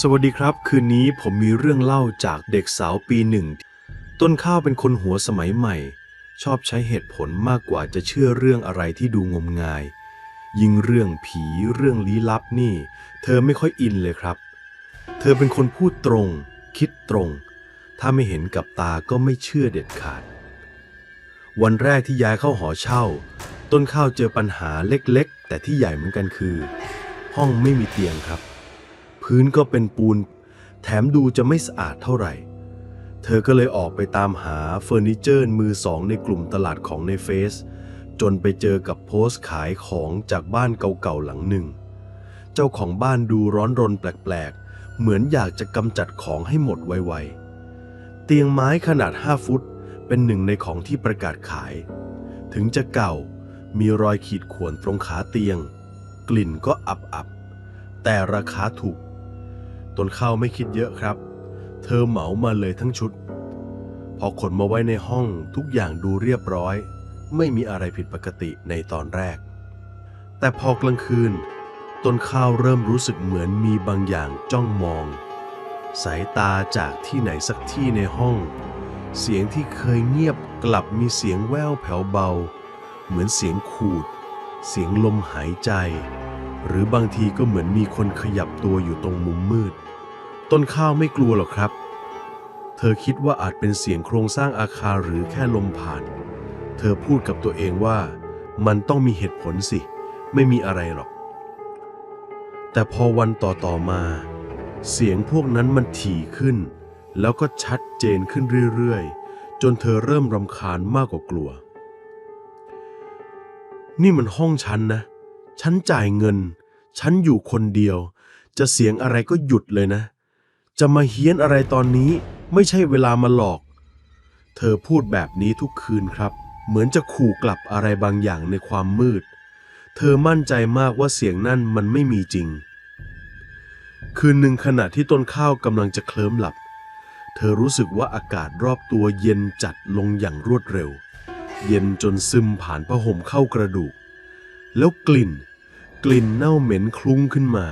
สวัสดีครับ คืนนี้ผมมีเรื่องเล่าจากเด็กสาวปีหนึ่ง ต้นข้าวเป็นคนหัวสมัยใหม่ ชอบใช้เหตุผลมากกว่าจะเชื่อเรื่องอะไรที่ดูงมงาย ยิ่งเรื่องผีเรื่องลี้ลับนี่ เธอไม่ค่อยอินเลยครับ เธอเป็นคนพูดตรง คิดตรง ถ้าไม่เห็นกับตาก็ไม่เชื่อเด็ดขาด วันแรกที่ย้ายเข้าหอเช่า ต้นข้าวเจอปัญหาเล็กๆ แต่ที่ใหญ่เหมือนกันคือ ห้องไม่มีเตียงครับ พื้นก็เป็นปูน แถมดูจะไม่สะอาดเท่าไหร่ เธอก็เลยออกไปตามหาเฟอร์นิเจอร์มือสองในกลุ่มตลาดของในเฟซจนไปเจอกับโพสต์ขายของจากบ้านเก่าๆหลังหนึ่ง เจ้าของบ้านดูร้อนรนแปลกๆ เหมือนอยากจะกำจัดของให้หมดไวๆ เตียงไม้ขนาด 5 ฟุต เป็นหนึ่งในของที่ประกาศขาย ถึงจะเก่ามีรอยขีดข่วนตรงขาเตียง กลิ่นก็อับๆแต่ราคาถูก ตนข้าวไม่คิดเยอะครับ เธอเหมามาเลยทั้งชุด พอขนมาไว้ในห้องทุกอย่างดูเรียบร้อย ไม่มีอะไรผิดปกติในตอนแรก แต่พอกลางคืน ต้นข้าวเริ่มรู้สึกเหมือนมีบางอย่างจ้องมอง สายตาจากที่ไหนสักที่ในห้อง เสียงที่เคยเงียบกลับมีเสียงแว่วแผ่วเบา เหมือนเสียงขูด เสียงลมหายใจ หรือบางทีก็เหมือนมีคนขยับตัวอยู่ตรงมุมมืด ต้นข้าวไม่กลัวหรอกครับ เธอคิดว่าอาจเป็นเสียงโครงสร้างอาคารหรือแค่ลมผ่าน เธอพูดกับตัวเองว่า มันต้องมีเหตุผลสิ ไม่มีอะไรหรอก แต่พอวันต่อต่อๆมา เสียงพวกนั้นมันถี่ขึ้น แล้วก็ชัดเจนขึ้นเรื่อยๆ จนเธอเริ่มรำคาญมากกว่ากลัว นี่มันห้องฉันนะ ฉันจ่ายเงิน ฉันอยู่คนเดียว จะเสียงอะไรก็หยุดเลยนะ จะมาเฮี้ยนอะไรตอนนี้ไม่ใช่เวลามาหลอก เธอพูดแบบนี้ทุกคืนครับ เหมือนจะขู่กลับอะไรบางอย่างในความมืด เธอมั่นใจมากว่าเสียงนั่นมันไม่มีจริง คืนหนึ่งขณะที่ต้นข้าวกำลังจะเคลิ้มหลับ เธอรู้สึกว่าอากาศรอบตัวเย็นจัดลงอย่างรวดเร็ว เย็นจนซึมผ่านผ้าห่มเข้ากระดูกแล้วกลิ่น กลิ่นเน่าเหม็นคลุ้งขึ้นมา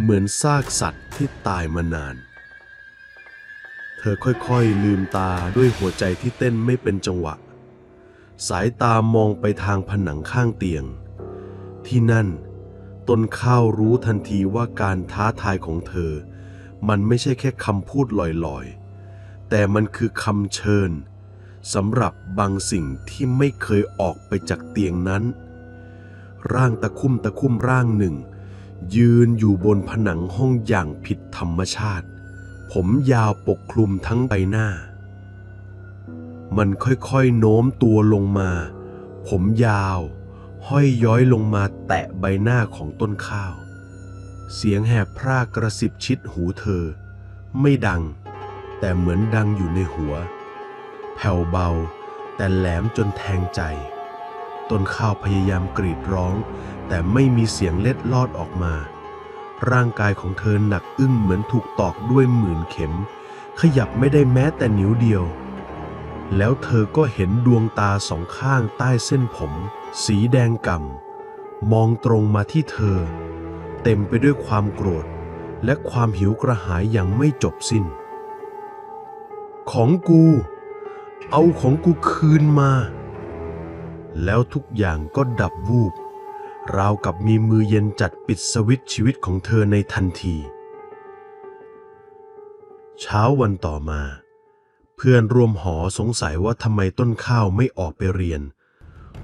เหมือนซากสัตว์ที่ตายมานาน เธอค่อยๆลืมตาด้วยหัวใจที่เต้นไม่เป็นจังหวะ สายตามองไปทางผนังข้างเตียง ที่นั่นต้นข้าวรู้ทันทีว่าการท้าทายของเธอ มันไม่ใช่แค่คำพูดลอยๆ แต่มันคือคำเชิญสำหรับบางสิ่งที่ไม่เคยออกไปจากเตียงนั้น ร่างตะคุ่มตะคุ่มร่างหนึ่ง ยืนอยู่บนผนังห้องอย่างผิดธรรมชาติ ผมยาวปกคลุมทั้งใบหน้า มันค่อยๆโน้มตัวลงมา ผมยาว ห้อยย้อยลงมาแตะใบหน้าของต้นข้าว เสียงแหบพรากกระสิบชิดหูเธอ ไม่ดัง แต่เหมือนดังอยู่ในหัว แผ่วเบาแต่แหลมจนแทงใจ ต้นข้าวพยายามกรีดร้อง แต่ไม่มีเสียงเล็ดลอดออกมา ร่างกายของเธอหนักอึ้งเหมือนถูกตอกด้วยหมื่นเข็ม ขยับไม่ได้แม้แต่นิ้วเดียว แล้วเธอก็เห็นดวงตาสองข้างใต้เส้นผม สีแดงก่ำมองตรงมาที่เธอ เต็มไปด้วยความโกรธ และความหิวกระหายอย่างไม่จบสิ้น ของกู เอาของกูคืนมา แล้วทุกอย่างก็ดับวูบ ราวกับมีมือเย็นจัดปิดสวิตช์ชีวิตของเธอในทันที เช้าวันต่อมา เพื่อนร่วมหอสงสัยว่าทำไมต้นข้าวไม่ออกไปเรียน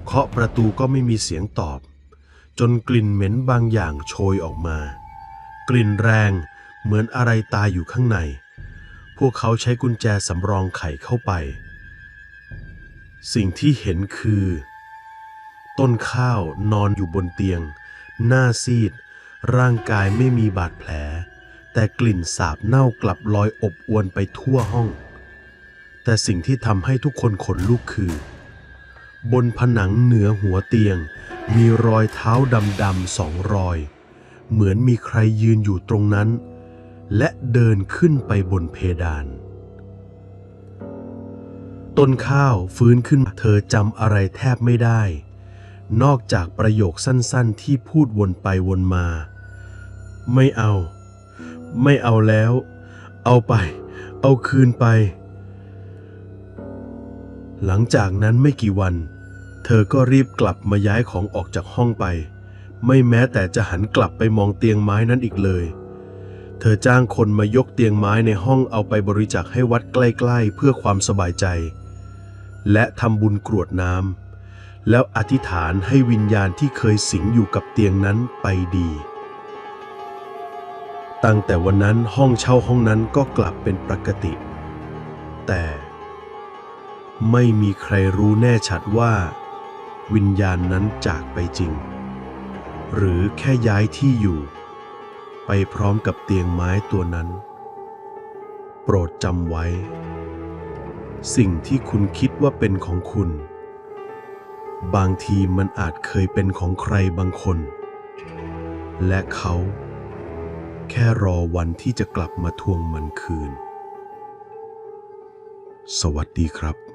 เคาะประตูก็ไม่มีเสียงตอบ จนกลิ่นเหม็นบางอย่างโชยออกมา กลิ่นแรงเหมือนอะไรตายอยู่ข้างใน พวกเขาใช้กุญแจสำรองไขเข้าไป สิ่งที่เห็นคือ ต้นข้าวนอนอยู่บนเตียง หน้าซีด ร่างกายไม่มีบาดแผล แต่กลิ่นสาบเน่ากลับลอยอบอวนไปทั่วห้อง แต่สิ่งที่ทำให้ทุกคนขนลุกคือ บนผนังเหนือหัวเตียง มีรอยเท้าดำๆสองรอย เหมือนมีใครยืนอยู่ตรงนั้น และเดินขึ้นไปบนเพดานต้นข้าวฟื้นขึ้นเธอจำอะไรแทบไม่ได้ นอกจากประโยคสั้นๆ ที่พูดวนไปวนมา ไม่เอา ไม่เอาแล้ว เอาไป เอาคืนไป หลังจากนั้นไม่กี่วัน เธอก็รีบกลับมาย้ายของออกจากห้องไป ไม่แม้แต่จะหันกลับไปมองเตียงไม้นั้นอีกเลย เธอจ้างคนมายกเตียงไม้ในห้องเอาไปบริจาคให้วัดใกล้ ๆ เพื่อความสบายใจ และทำบุญกรวดน้ำ แล้วอธิษฐานให้วิญญาณที่เคยสิงอยู่กับเตียงนั้นไปดี ตั้งแต่วันนั้นห้องเช่าห้องนั้นก็กลับเป็นปกติ แต่ไม่มีใครรู้แน่ชัดว่า วิญญาณนั้นจากไปจริง หรือแค่ย้ายที่อยู่ ไปพร้อมกับเตียงไม้ตัวนั้น โปรดจำไว้ สิ่งที่คุณคิดว่าเป็นของคุณ บางทีมันอาจเคยเป็นของใครบางคน และเขาแค่รอวันที่จะกลับมาทวงมันคืน สวัสดีครับ